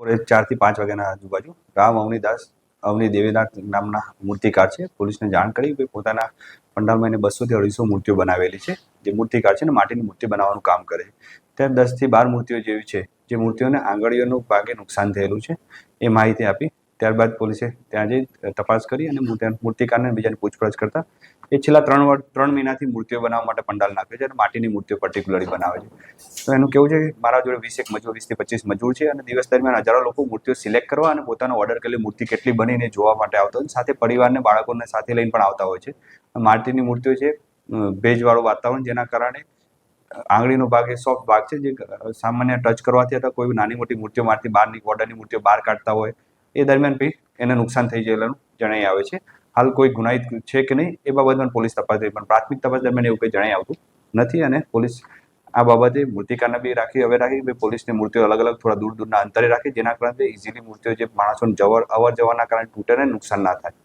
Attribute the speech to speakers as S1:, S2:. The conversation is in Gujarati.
S1: બપોરે ચારથી પાંચ વાગ્યાના આજુબાજુ રામ અવનીદાસ, અવની દેવીનાથ નામના મૂર્તિકાર છે. પોલીસને જાણ કરી કે પોતાના પંડાલમાં એને બસોથી અઢીસો મૂર્તિઓ બનાવેલી છે. જે મૂર્તિકાર છે ને માટીની મૂર્તિ બનાવવાનું કામ કરે ત્યાં દસથી બાર મૂર્તિઓ જેવી છે. જે મૂર્તિઓને આંગળીઓનું ભાગે નુકસાન થયેલું છે. એ માહિતી આપી ત્યારબાદ પોલીસે ત્યાં જઈ તપાસ કરી અને મૂર્તિ- મૂર્તિકારને બીજાને પૂછપરછ કરતા એ છેલ્લા ત્રણ ત્રણ મહિનાથી મૂર્તિઓ બનાવવા માટે પંડાલ નાખે છે અને માટીની મૂર્તિઓ પર્ટિક્યુલરલી બનાવે છે. તો એનું કેવું છે મારા જોડે વીસ એક મજૂર વીસથી પચીસ મજૂર છે અને દિવસ દરમિયાન હજારો લોકો મૂર્તિઓ સિલેક્ટ કરવા અને પોતાનો ઓર્ડર કરેલી મૂર્તિ કેટલી બનીને જોવા માટે આવતા હોય સાથે પરિવારને, બાળકોને સાથે લઈને પણ આવતા હોય છે. માટીની મૂર્તિઓ છે ભેજવાળું વાતાવરણ જેના કારણે આંગળીનો ભાગ એ સોફ્ટ ભાગ છે જે સામાન્ય ટચ કરવાથી અથવા કોઈ નાની મોટી મૂર્તિઓ મારથી બહારની ઓર્ડરની મૂર્તિઓ બહાર કાઢતા હોય એ દરમિયાન ભી એને નુકસાન થઈ ગયેલાનું જણાઈ આવે છે. હાલ કોઈ ગુનાહિત છે કે નહીં એ બાબતમાં પોલીસ તપાસ થઈ પણ પ્રાથમિક તપાસ દરમિયાન એવું કંઈ જણાઈ આવતું નથી અને પોલીસ આ બાબતે મૂર્તિકારને બી રાખી, હવે રાખી કે પોલીસની મૂર્તિઓ અલગ અલગ થોડા દૂર દૂરના અંતરે રાખી, જેના કારણે ઇઝીલી મૂર્તિઓ જે માણસોને જવર અવર જવાના કારણે તૂટે ને નુકસાન ના થાય.